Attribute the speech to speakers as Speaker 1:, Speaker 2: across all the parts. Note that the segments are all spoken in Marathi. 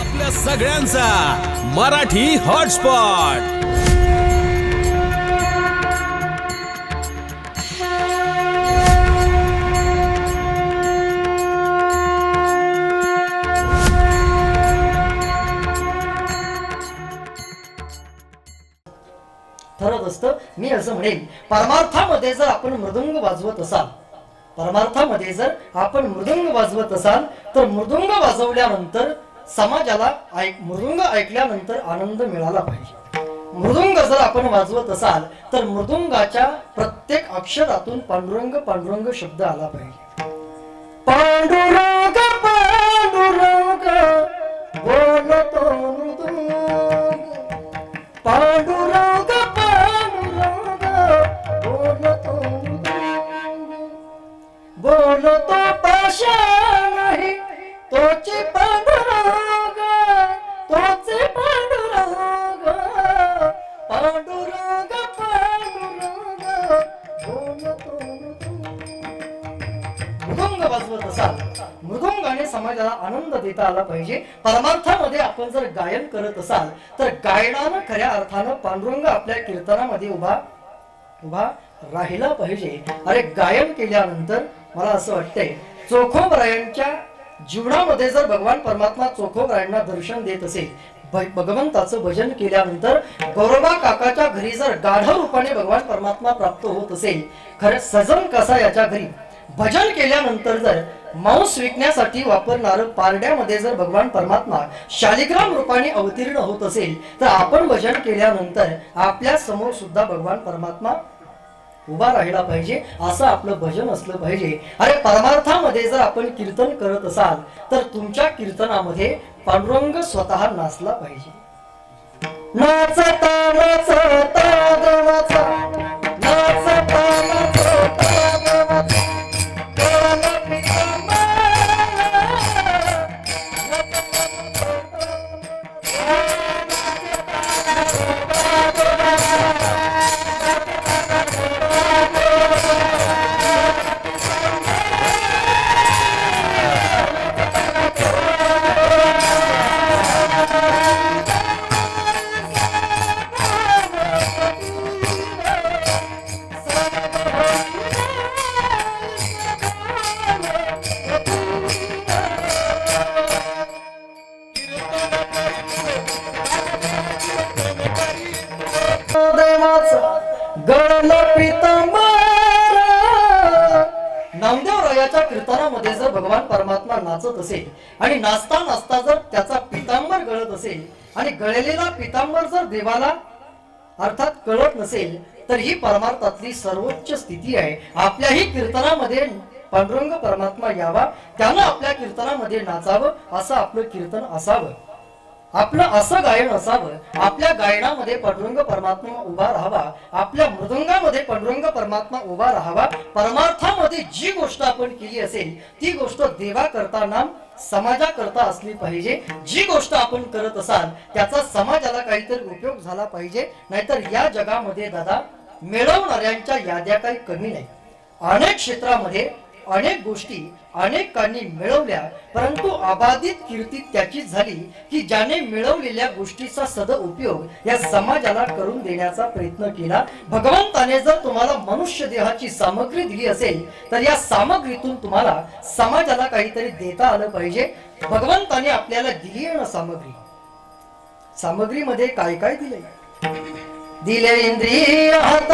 Speaker 1: आपल्या सगळ्यांचा मराठी हॉटस्पॉट.
Speaker 2: ठरत असतं मी असं म्हणेन. परमार्थामध्ये जर आपण मृदुंग वाजवत असाल परमार्थामध्ये जर आपण मृदुंग वाजवत असाल तर मृदुंग वाजवल्यानंतर समाजाला ऐक मृदुंग ऐकल्यानंतर आनंद मिळाला पाहिजे. मृदुंग जर आपण वाजवत असाल तर मृदुंगाच्या प्रत्येक अक्षरातून पांडुरंग पांडुरंग शब्द आला पाहिजे. पांडुरंग पांडुरंग बोलतो मृदुंग. पांडुरंग पांडुरंग बोलतो मृदुंग. बोलतो पाशा देता आला पाहिजे. परमार्थामध्ये आपण जर गायन करत असाल तर गायनानं खऱ्या अर्थानं पांडुरंग आपल्या कीर्तनामध्ये उभा उभा राहिला पाहिजे. अरे गायन केल्यानंतर मला असं वाटतंय चोखोबरायांच्या जीवनामध्ये जर भगवान परमात्मा चोखोबरायांना दर्शन देत असेल भगवंताचं भजन केल्यानंतर गौरबा काकाच्या घरी जर गाढ रूपाने भगवान परमात्मा प्राप्त होत असेल खरं सजन कसा याच्या घरी? भजन केल्यानंतर जर मांस विकण्यासाठी वापरणार पारड्यामध्ये जर भगवान परमात्मा शालिग्राम रूपाने अवतीर्ण होत असेल तर आपण भजन केल्यानंतर आपल्यासमोर सुद्धा भगवान परमात्मा उभा राहिला पाहिजे असं आपलं भजन असलं पाहिजे. अरे परमार्थामध्ये जर आपण कीर्तन करत असाल तर तुमच्या कीर्तनामध्ये पांडुरंग स्वतः नाचला पाहिजे. नाचता नाचता नाचता नाचता मध्ये जर भगवान परमात्मा नाचत असेल आणि नाचता नाचता जर त्याचा पितांबर गळत असेल आणि गळलेला पितांबर जर देवाला अर्थात कळत नसेल तर ही परमार्थातली सर्वोच्च स्थिती आहे. आपल्याही कीर्तनामध्ये पांडुरंग परमात्मा यावा त्यानं आपल्या कीर्तनामध्ये नाचावं असं आपलं कीर्तन असावं. आपलं असं गायन असावं आपल्या गायनामध्ये पांडुरंग परमात्मा उभा राहावा आपल्या मृदंगामध्ये पांडुरंग परमात्मा उभा राहावा परमार्थामध्ये जी गोष्ट आपण केली असेल ती गोष्ट देवा करता समाजा करता असली पाहिजे. जी गोष्ट आपण करत असाल त्याचा समाजाला काहीतरी उपयोग झाला पाहिजे. नाहीतर या जगामध्ये दादा मिळवणाऱ्यांच्या याद्या काही कमी नाही. अनेक क्षेत्रामध्ये अनेक गोष्टी अनेकांनी मिळवल्या परंतु अबाधित कीर्ती त्याची झाली की ज्याने मिळवलेल्या गोष्टीचा सद उपयोग या समाजाला करून देण्याचा प्रयत्न केला. भगवंताने जर तुम्हाला मनुष्य देहाची सामग्री दिली असेल तर या सामग्रीतून तुम्हाला समाजाला काहीतरी देता आलं पाहिजे. भगवंताने आपल्याला दिली आहे ना सामग्री? सामग्रीमध्ये काय काय दिलंय? दिले इंद्रिय हात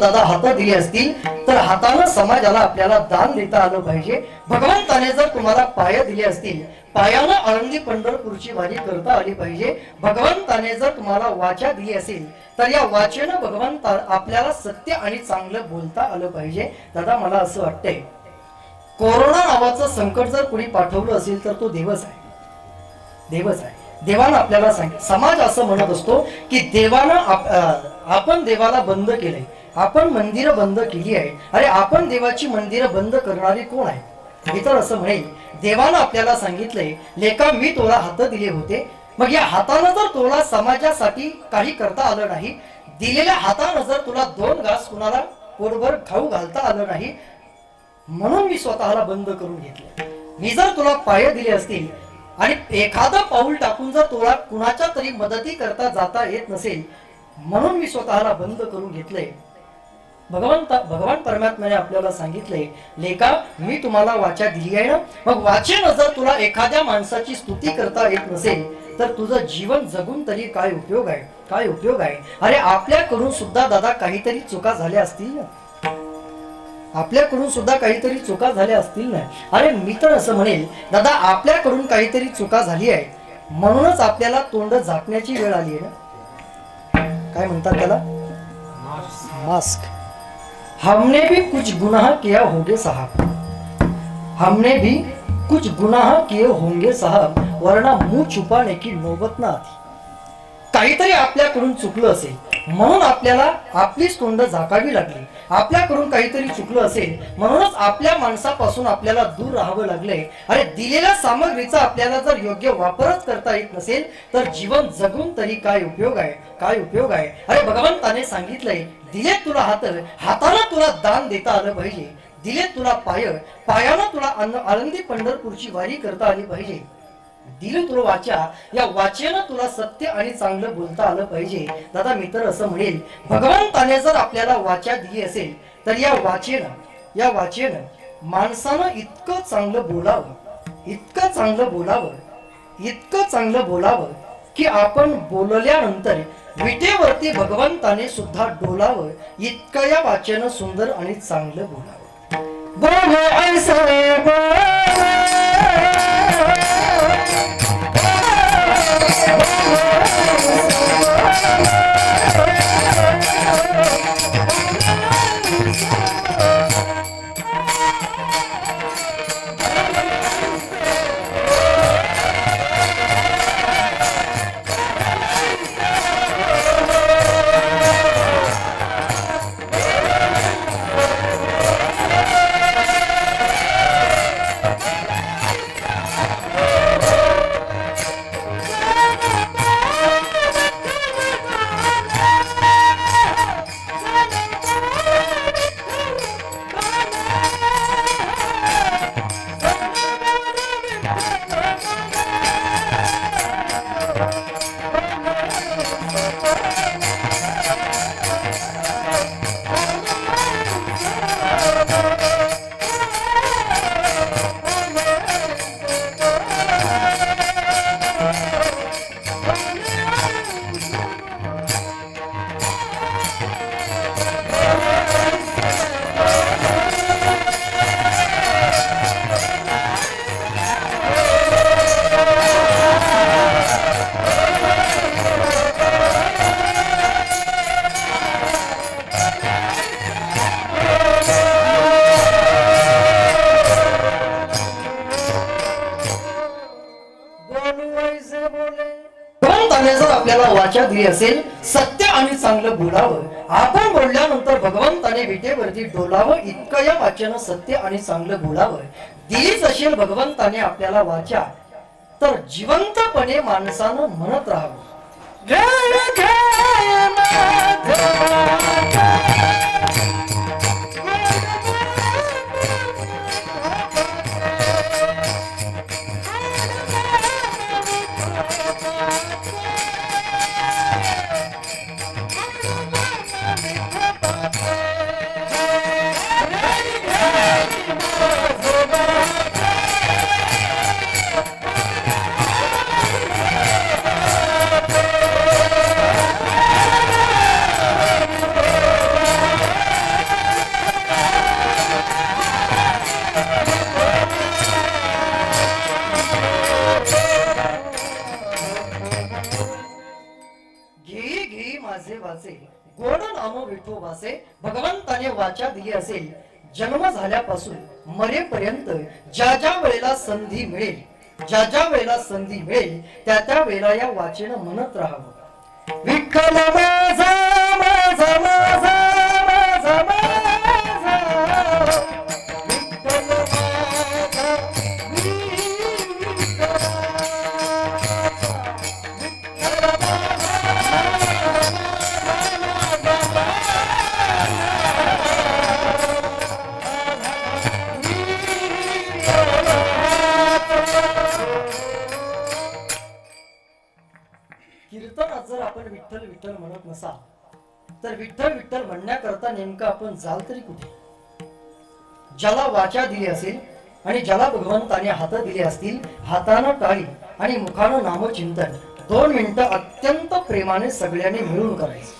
Speaker 2: दादा हात दिली असतील तर हातानं समाजाला आपल्याला दान देता आलं पाहिजे. भगवंताने जर तुम्हाला पाय दिले असतील पायानं आळंदी पंढरपूरची वारी करता आली पाहिजे. भगवंताने जर तुम्हाला वाचा दिली असेल तर या वाचेनं भगवंता आपल्याला सत्य आणि चांगलं बोलता आलं पाहिजे. दादा मला असं वाटतंय कोरोना नावाचं संकट जर कुणी पाठवलं असेल तर तो देवच आहे. देवच आहे. देवानं आपल्याला सांग समाज असं म्हणत असतो की देवानं आपण देवाला बंद केलंय. आपण मंदिरं बंद केली आहे अरे आपण देवाची मंदिरं बंद करणारे कोण आहे मी तर असं म्हणेल देवानं आपल्याला सांगितलंय लेखा मी तुला हात दिले होते. मग या हातानं जर तुला समाजासाठी काही करता आलं नाही दिलेल्या हातानं जर तुला दोन घास कुणाला पोटभर खाऊ घालता आलं नाही म्हणून मी स्वतःला बंद करून घेतलं. मी जर तुला पाय दिले असतील आणि एखादं पाऊल टाकून जर तुला कुणाच्या तरी मदती करता जाता येत नसेल म्हणून मी स्वतःला बंद करून घेतलंय. भगवंत भगवान परमात्म्याने आपल्याला सांगितले लेका मी तुम्हाला वाचा दिली आहे ना? मग वाचेन जर तुला एखाद्या माणसाची स्तुती करता येत नसेल तर तुझं जीवन जगून तरी काय उपयोग आहे? काय उपयोग आहे? अरे आपल्याकडून सुद्धा दादा काहीतरी चुका झाल्या असतील ना? आपल्याकडून सुद्धा काहीतरी चुका झाल्या असतील ना? अरे मी तर असं म्हणेल दादा आपल्याकडून काहीतरी चुका झाली आहे. म्हणूनच आपल्याला तोंड झाकण्याची वेळ आली आहे ना? काय म्हणतात त्याला? मास्क. हमने भी कुछ गुनाह किया होंगे साहब। हमने भी कुछ गुनाह किए होंगे साहब वरना मुंह छुपाने की नौबत ना आती। काहीतरी आपल्याकडून चुकलं असेल म्हणून आपल्याला आपलीच तोंड झाकावी लागली. आपल्याकडून काहीतरी चुकलं असेल म्हणूनच आपल्या माणसापासून आपल्याला दूर राहावं लागलंय. अरे दिलेल्या सामग्रीचा आपल्याला जर योग्य वापरच करता येत नसेल तर जीवन जगून तरी काय उपयोग आहे? काय उपयोग आहे? अरे भगवंताने सांगितलंय दिले तुला हात हाताला तुला दान देता आलं पाहिजे. दिले तुला पाय पायानं तुला अन्न पंढरपूरची वारी करता आली पाहिजे. दिले तुला वाचा या वाचेनं तुला सत्य आणि चांगलं बोलता आलं पाहिजे. दादा मी तर असं म्हणेल भगवंताने जर आपल्याला वाचा दिली असेल तर या वाचेनं या वाचेनं माणसानं इतकं चांगलं बोलावं इतकं चांगलं बोलावं इतकं चांगलं बोलावं की आपण बोलल्यानंतर विटेवरती भगवंताने सुद्धा डोलावं इतकं या वाचेनं सुंदर आणि चांगलं बोलावं. आपल्याला वाचा दिली असेल सत्य आणि चांगलं बोलावं. आपण बोलल्यानंतर भगवंताने विटेवरती डोलावं इतकं या वाच्यानं सत्य आणि चांगलं बोलावं. दिलीच असेल भगवंताने आपल्याला वाचा तर जिवंतपणे माणसानं म्हणत राहावं. जय माझे वाचे गोड नाम विठोबाचे भगवंताने वाचा दिली असेल. जन्म झाल्यापासून मरेपर्यंत ज्या ज्या वेळेला संधी मिळेल ज्या ज्या वेळेला संधी मिळेल त्या त्या वेळेला या वाचेनं म्हणत राहावं. विठ्ठल माझा असा. तर विठ्ठल विठ्ठल म्हणण्याकरता नेमकं आपण जाल तरी कुठे? ज्याला वाचा दिली असेल आणि ज्याला भगवंताने हात दिले असतील हातानं टाळी आणि मुखानं नामचिंतन दोन मिनिटं अत्यंत प्रेमाने सगळ्यांनी मिळून करायचं.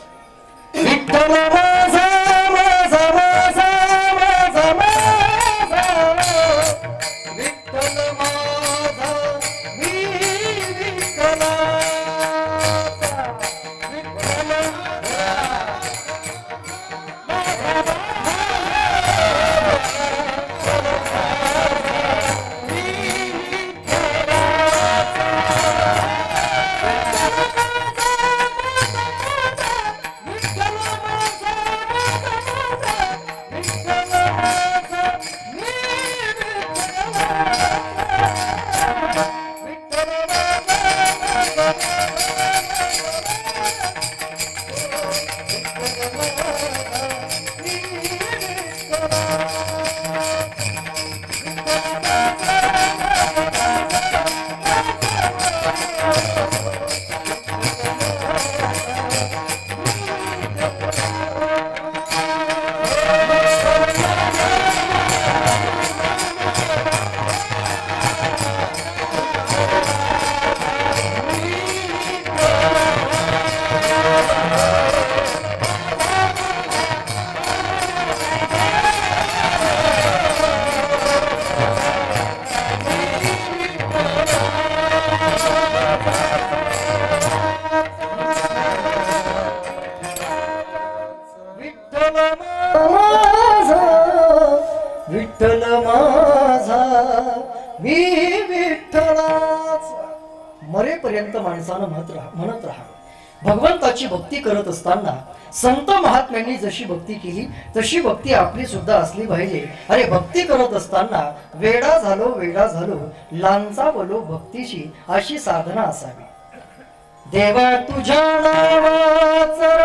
Speaker 2: मरेपर्यंत माणसानं म्हणत राहा म्हणत राहावं भगवंताची भक्ती करत असताना संत महात्म्यांनी जशी भक्ती केली तशी भक्ती आपली सुद्धा असली पाहिजे. अरे भक्ती करत असताना वेडा झालो वेडा झालो लांचा बोलो भक्तीची अशी साधना असावी. देवा तुझ्या नावाचं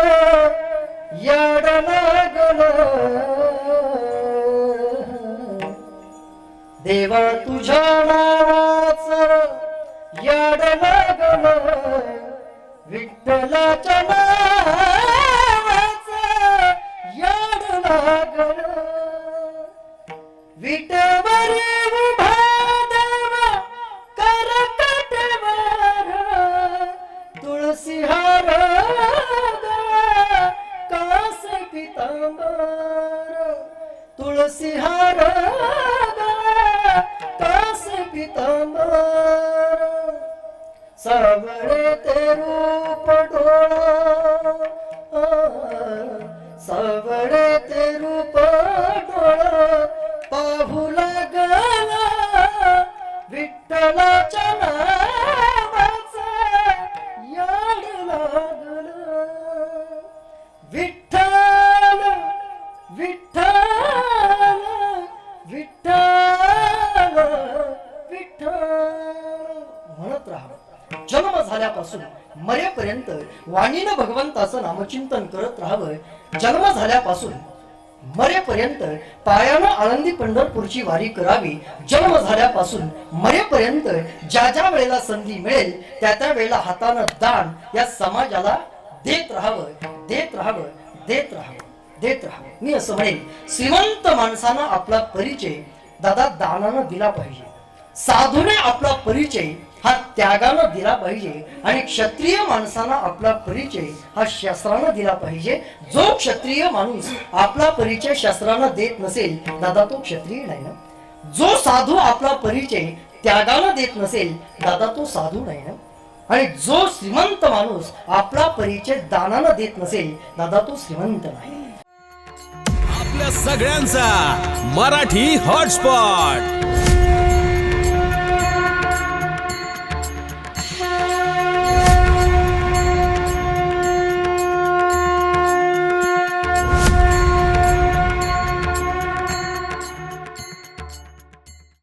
Speaker 2: देवा तुझ्या नावाच याद लागल विठ्ठलाच्या नावाचं याद लागल विटवर उभा देवा करकटवर तुळसी हार कास पितांबर. तुळसी जन्म झाल्यापासून मरेपर्यंत वाणीनं भगवंताचं नामचिंतन करत राहावं जन्म झाल्यापासून मरेपर्यंत पायानं आळंदी पंढरपूरची वारी करावी. जन्म झाल्यापासून मरेपर्यंत ज्या ज्या वेळेला संधी मिळेल त्या त्या वेळेला हातानं दान या समाजाला देत राहावं देत राहावं देत राहावं देत राहावं. मी असं म्हणेन श्रीमंत माणसानं आपला परिचय दादा दानानं दिला पाहिजे. साधूने आपला परिचय हा त्यागानं दिला पाहिजे आणि क्षत्रिय माणसाला आपला परिचय हा शास्त्रानं दिला पाहिजे. जो क्षत्रिय माणूस आपला परिचय शास्त्रानं देत नसेल दादा तो क्षत्रिय नाही ना? जो साधू आपला परिचय त्यागानं देत नसेल दादा तो साधू नाही ना? आणि जो श्रीमंत माणूस आपला परिचय दानानं देत नसेल दादा तो श्रीमंत नाही.
Speaker 1: आपल्या सगळ्यांचा मराठी हॉटस्पॉट.